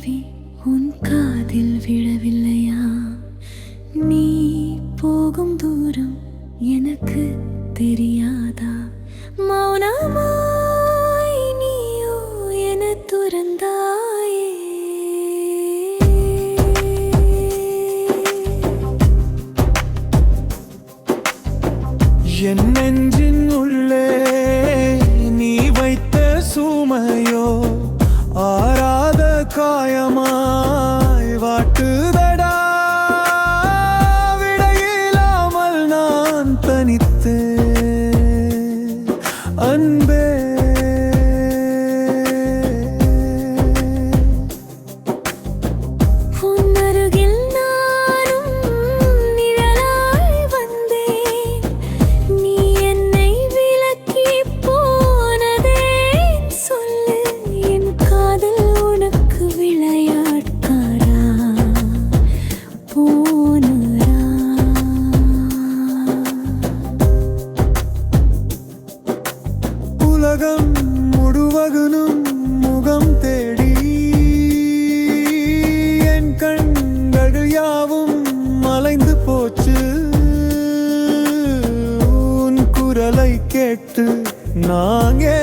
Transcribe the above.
கேள்வி உன் காதில் விழவில்லையா? நீ போகும் தூரம் எனக்கு தெரியாதா? மௌனமாய் நீயோ என துறந்தாயே. என் நெஞ்சின் உள்ளே நீ வைத்த சுமையோ kayamam உலகம் முழுவகுனும் முகம் தேடி. என் கண்கள் யாவும் மலைந்து போச்சு. உன் குரலை கேட்டு நாங்கே